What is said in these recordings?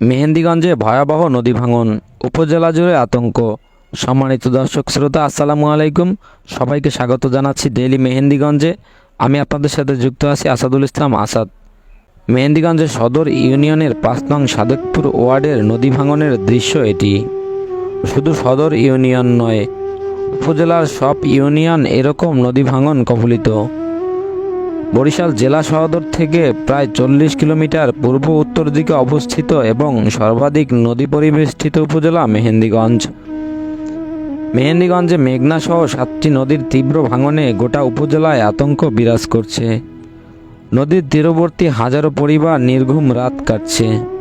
মেহেন্দিগঞ্জে ভয়াবহ নদী ভাঙন, উপজেলা জুড়ে আতঙ্ক। সম্মানিত দর্শক শ্রোতা, আসসালামু আলাইকুম। সবাইকে স্বাগত জানাচ্ছি ডেইলি মেহেন্দিগঞ্জে। আমি আপনাদের সাথে যুক্ত আছি আসাদুল ইসলাম আসাদ। মেহেন্দিগঞ্জের সদর ইউনিয়নের পাঁচ নং সাদেকপুর ওয়ার্ডের নদী ভাঙনের দৃশ্য এটি। শুধু সদর ইউনিয়ন নয়, উপজেলার সব ইউনিয়ন এরকম নদী ভাঙন কবলিত। বরিশাল জেলা সদর থেকে প্রায় চল্লিশ কিলোমিটার পূর্ব উত্তর দিকে অবস্থিত এবং সর্বাধিক নদী পরিবেষ্টিত উপজেলা মেহেন্দিগঞ্জ। মেহেন্দিগঞ্জে মেঘনা সহ সাতটি নদীর তীব্র ভাঙনে গোটা উপজেলায় আতঙ্ক বিরাজ করছে। নদীর তীরবর্তী হাজারো পরিবার নির্ঘুম রাত কাটছে।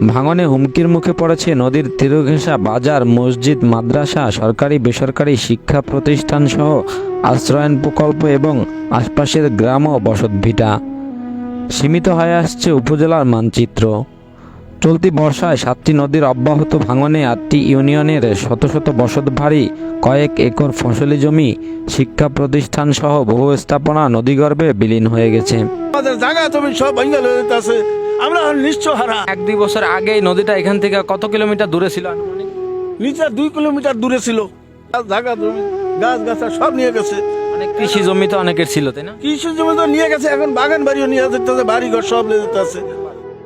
ভাঙনে হুমকির মুখে পড়েছে নদীর তীরঘেঁষা বাজার, মসজিদ, মাদ্রাসা, সরকারি, বেসরকারি শিক্ষা প্রতিষ্ঠান সহ আশ্রয়ন প্রকল্প এবং আশপাশের গ্রাম ও বসতভিটা সীমিত হয়ে আসছে উপজেলার মানচিত্র। চলতি বর্ষায় সাতটি নদীর অব্যাহত ভাঙনে আটটি ইউনিয়নের শত শত বসতবাড়ি কয়েক একর ফসলি জমি, শিক্ষা প্রতিষ্ঠান সহ বহু স্থাপনা নদীগর্ভে বিলীন হয়ে গেছে। আমাদের জায়গা সব আমরা নিশ্চয় হারা। এক দুই বছর আগে নদীটা এখান থেকে কত কিলোমিটার দূরে ছিল? আনুমানিক নিচে দুই কিলোমিটার দূরে ছিল। আর জায়গা তুমি গাছ গাছা সব নিয়ে গেছে। অনেক কৃষি জমি তো অনেকের ছিল তাই না? কৃষি জমি তো নিয়ে গেছে এখন বাগান বাড়িও নিয়ে যেতে বাড়ি ঘর সব নিয়ে যেতে আছে।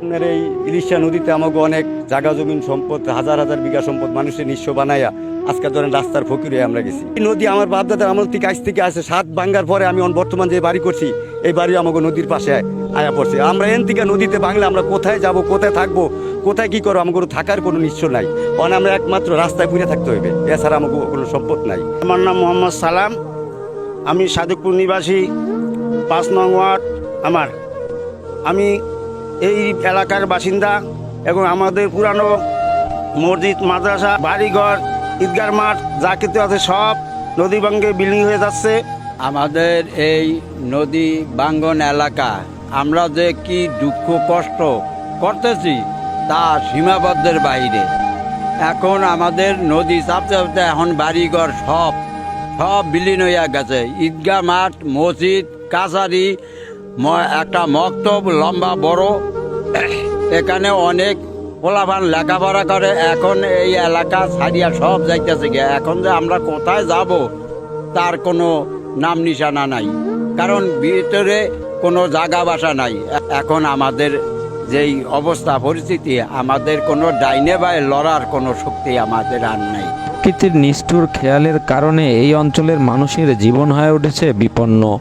আপনার এই ইলিশা নদীতে আমাকে অনেক জায়গা জমিন সম্পদ, হাজার হাজার বিঘা সম্পদ মানুষের নিঃস্ব বানাইয়া আজকে ধরেন রাস্তার ফকির হয়ে আমরা গেছি। এই নদী আমার বাপদাদার আমল থেকে আজ থেকে আসে সাত ভাঙ্গার পরে আমি বর্তমান যে বাড়ি করছি, এই বাড়ি আমাকে নদীর পাশে আয়া পড়ছে। আমরা এন থেকে নদীতে বাংলা, আমরা কোথায় যাব, কোথায় থাকব, কোথায় কি করো আমাকে থাকার কোনো নিশ্চয় নাই। কারণ আমরা একমাত্র রাস্তায় ঘুরে থাকতে হবে এছাড়া আমাকে কোনো সম্পদ নাই। আমার নাম মোহাম্মদ সালাম, আমি সাদেকপুর নিবাসী, পাঁচ নং ওয়ার্ড আমার। আমি এই এলাকার বাসিন্দা এবং আমাদের পুরানো মসজিদ, মাদ্রাসা, বাড়িঘর, ঈদগার মাঠ, যা কিছু আছে সব নদী ভাঙ্গে বিল্ডিং হয়ে যাচ্ছে। আমাদের এই নদী বাঙ্গন এলাকা, আমরা যে কি দুঃখ, কষ্ট করতেছি তা সীমাবদ্ধের বাইরে। এখন আমাদের নদী চাপতে চাপতে এখন বাড়িঘর সব সব বিলীন হইয়া গেছে। ঈদগাহ মাঠ, মসজিদ, কাছারি একটা মক্তব লম্বা, বড়। এখানে অনেক পোলাভান লেখাপড়া করে। এখন এই এলাকা ছাড়িয়া সব যাইতেছে গিয়া। এখন যে আমরা কোথায় যাব, তার কোনো নাম নিশানা নাই। কারণ ভিতরে কোনো জায়গা বাসা নাই। এখন আমাদের যেই অবস্থা, পরিস্থিতি, আমাদের কোনো ডাইনে বাই লড়ার কোনো শক্তি আমাদের আর নাই। প্রকৃতির নিষ্ঠুর খেয়ালের কারণে এই অঞ্চলের মানুষের জীবন হয়ে উঠেছে বিপন্ন।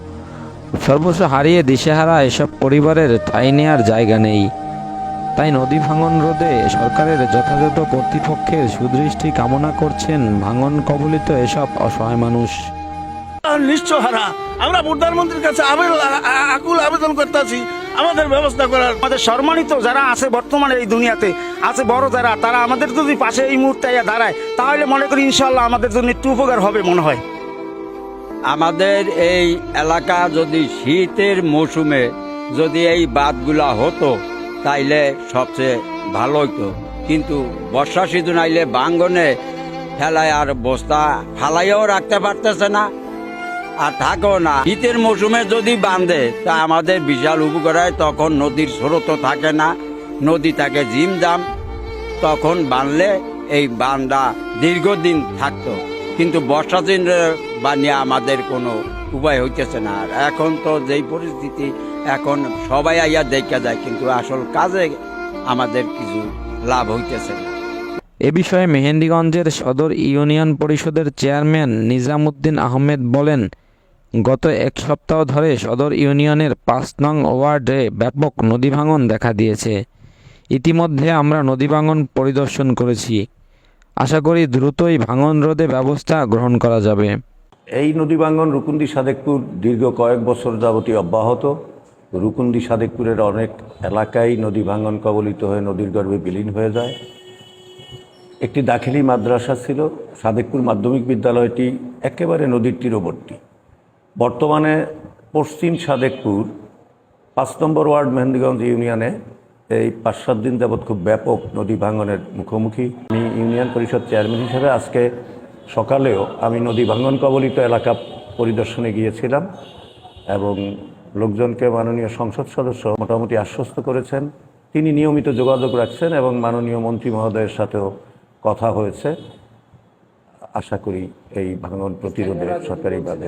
সর্বস্ব হারিয়ে দিশেহারা এসব পরিবারের ঠাঁই নেয়ার জায়গা নেই। তাই নদী ভাঙন রোধে সরকারের যথাযথ কর্তৃপক্ষের সুদৃষ্টি কামনা করছেন ভাঙন কবলিত এসব অসহায় মানুষ। নিশ্চয় হারা আমরা প্রধানমন্ত্রীর কাছে আকুল আবেদন করতেছি আমাদের ব্যবস্থা করার। আমাদের সম্মানিত যারা আছে বর্তমানে এই দুনিয়াতে আছে বড় যারা তারা আমাদের যদি পাশে এই মুহূর্তে দাঁড়ায় তাহলে মনে করি ইনশাল্লাহ আমাদের জন্য একটু উপকার হবে মনে হয়। আমাদের এই এলাকা যদি শীতের মৌসুমে যদি এই বাঁধগুলা হতো, তাইলে সবচেয়ে ভালো হতো কিন্তু বর্ষা সিজন আইলে বাঙ্গনে ফেলায় আর বস্তা ফালাইও রাখতে পারতেছে না। আর থাকেও না, শীতের মৌসুমে যদি বাঁধে, তা আমাদের বিশাল উপকার হয় তখন নদীর স্রোত থাকে না, নদী থাকে জিমজাম, তখন বাঁধলে এই বান্দা দীর্ঘদিন থাকতো। কিন্তু বর্ষা দিন বানিয়ে আমাদের কোনো উপায় হইতেছে না। আর এখন তো যেই পরিস্থিতি, এখন সবাই আইয়া দেখা যায়, কিন্তু আসল কাজে আমাদের কিছু লাভ হইতেছে না। এ বিষয়ে মেহেন্দিগঞ্জের সদর ইউনিয়ন পরিষদের চেয়ারম্যান নিজামুদ্দিন আহমেদ বলেন, গত এক সপ্তাহ ধরে সদর ইউনিয়নের পাঁচ নং ওয়ার্ডে ব্যাপক নদী ভাঙন দেখা দিয়েছে। ইতিমধ্যে আমরা নদী ভাঙন পরিদর্শন করেছি। আশা করি দ্রুতই ভাঙন রোধে ব্যবস্থা গ্রহণ করা যাবে। এই নদী ভাঙ্গন রুকুন্দি সাদেকপুর দীর্ঘ কয়েক বছর যাবতীয় অব্যাহত। রুকুন্দি সাদেকপুরের অনেক এলাকায় নদী ভাঙ্গন কবলিত হয়ে নদীর গর্ভে বিলীন হয়ে যায়। একটি দাখিলি মাদ্রাসা ছিল, সাদেকপুর মাধ্যমিক বিদ্যালয়টি একেবারে নদীর তীরবর্তী। বর্তমানে পশ্চিম সাদেকপুর পাঁচ নম্বর ওয়ার্ড মেহেন্দিগঞ্জ ইউনিয়নে এই পাঁচ সাত দিন যাবৎ খুব ব্যাপক নদী ভাঙ্গনের মুখোমুখি। আমি ইউনিয়ন পরিষদ চেয়ারম্যান হিসেবে আজকে সকালেও আমি নদী ভাঙ্গন কবলিত এলাকা পরিদর্শনে গিয়েছিলাম এবং লোকজনকে মাননীয় সংসদ সদস্য মোটামুটি আশ্বস্ত করেছেন। তিনি নিয়মিত যোগাযোগ রাখছেন এবং মাননীয় মন্ত্রী মহোদয়ের সাথেও কথা হয়েছে। আশা করি এই ভাঙন প্রতিরোধে সরকারিভাবে